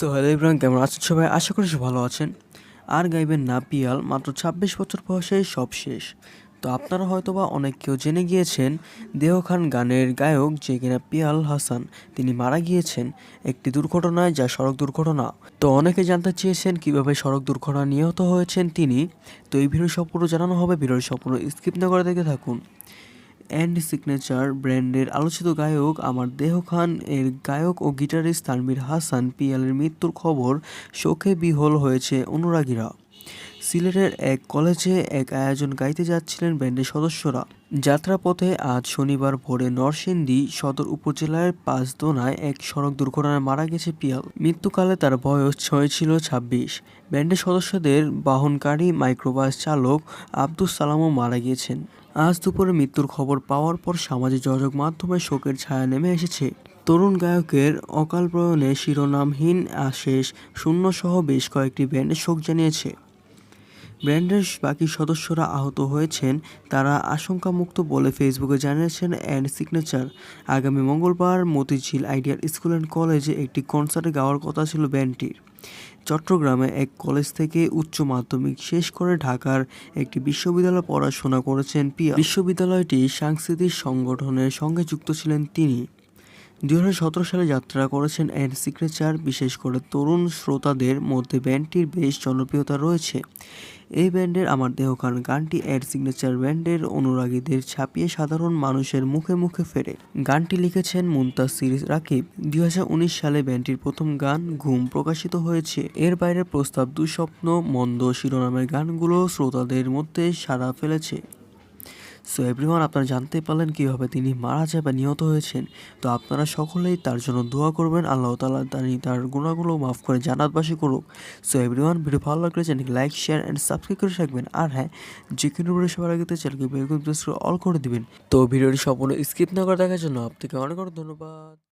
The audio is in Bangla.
সো হ্যালো ইব্রাহিম কেমন আছেন সবাই? আশা করি ভালো আছেন। আর গাইবেন না পিয়াল মাত্র ছাব্বিশ বছর বয়সে সব শেষ। তো আপনারা হয়তোবা অনেক কেউ জেনে গিয়েছেন দেহ খান গানের গায়ক যে কিনা পিয়াল হাসান, তিনি মারা গিয়েছেন একটি দুর্ঘটনায় যা সড়ক দুর্ঘটনা। তো অনেকে জানতে চেয়েছেন কীভাবে সড়ক দুর্ঘটনা নিহত হয়েছেন তিনি। তো এই ভিডিও সম্পূর্ণ জানানো হবে, ভিডিওর সম্পূর্ণ স্কিপ না করে দেখে থাকুন। অ্যান্ড সিগনেচার ব্র্যান্ডের আলোচিত গায়ক আমার দেহ খান এর গায়ক ও গিটারিস্ট তানভীর হাসান পিয়ালের মৃত্যুর খবর শোকে বিহল হয়েছে অনুরাগীরা। সিলেটের এক কলেজে এক আয়োজন গাইতে যাচ্ছিলেন ব্যান্ডের সদস্যরা। যাত্রাপথে আজ শনিবার ভোরে নরসিংদী সদর উপজেলার পাঁচদোনায় এক সড়ক দুর্ঘটনায় মারা গেছে পিয়াল। মৃত্যুকালে তার বয়স ছয় ছিল ছাব্বিশ। ব্যান্ডের সদস্যদের বাহনকারী মাইক্রোবাস চালক আব্দুস সালামও মারা গিয়েছেন। আজ দুপুরে মৃত্যুর খবর পাওয়ার পর সামাজিক যোগাযোগ মাধ্যমে শোকের ছায়া নেমে এসেছে। তরুণ গায়কের অকাল প্রয়ণে শিরোনামহীন আশেষ শূন্যসহ বেশ কয়েকটি ব্যান্ডে শোক জানিয়েছে। ব্র্যান্ডের বাকি সদস্যরা আহত হয়েছেন, তারা আশঙ্কামুক্ত বলে ফেসবুকে জানিয়েছেন অ্যান্ড সিগনেচার। আগামী মঙ্গলবার মতিঝিল আইডিয়াল স্কুল অ্যান্ড কলেজে একটি কনসার্টে গাওয়ার কথা ছিল ব্যান্ডটির। চট্টগ্রামে এক কলেজ থেকে উচ্চ মাধ্যমিক শেষ করে ঢাকার একটি বিশ্ববিদ্যালয়ে পড়াশোনা করেছেন পিয়া। বিশ্ববিদ্যালয়টি সাংস্কৃতিক সংগঠনের সঙ্গে যুক্ত ছিলেন তিনি। দুই হাজার সতেরো সালে যাত্রা করেছেন অ্যান্ড সিগনেচার বিশেষ করে তরুণ শ্রোতাদের মধ্যে ব্যান্ডটির বেশ জনপ্রিয়তা রয়েছে। এই ব্যান্ডের আমার দেহ খান গানটি অ্যাড সিগনেচার ব্যান্ডের অনুরাগীদের ছাপিয়ে সাধারণ মানুষের মুখে মুখে ফেরে। গানটি লিখেছেন মুন্তাসির রাকিব। দুই হাজার উনিশ সালে ব্যান্ডটির প্রথম গান ঘুম প্রকাশিত হয়েছে। এর বাইরে প্রস্তাব, দুঃস্বপ্ন, মন্দ শিরোনামের গানগুলো শ্রোতাদের মধ্যে সাড়া ফেলেছে। সো এভরিওয়ান আপনারা জানতে পারলেন কীভাবে তিনি মারা যায় বা নিহত হয়েছেন। তো আপনারা সকলেই তার জন্য দোয়া করবেন। আল্লাহ তালা তিনি তার গুণাগুলো মাফ করে জানাতবাসী করুক। সো এভরিওয়ান ভিডিও ভালো লাগলে চ্যানেলকে লাইক শেয়ার অ্যান্ড সাবস্ক্রাইব করে থাকবেন আর হ্যাঁ যে কোনো ভিডিও সবার আগে চ্যানেলকে বেগুন প্রেস করে অল করে দিবেন। তো ভিডিওটি সম্পূর্ণ স্কিপ না করে দেখার জন্য আপনাকে অনেক অনেক ধন্যবাদ।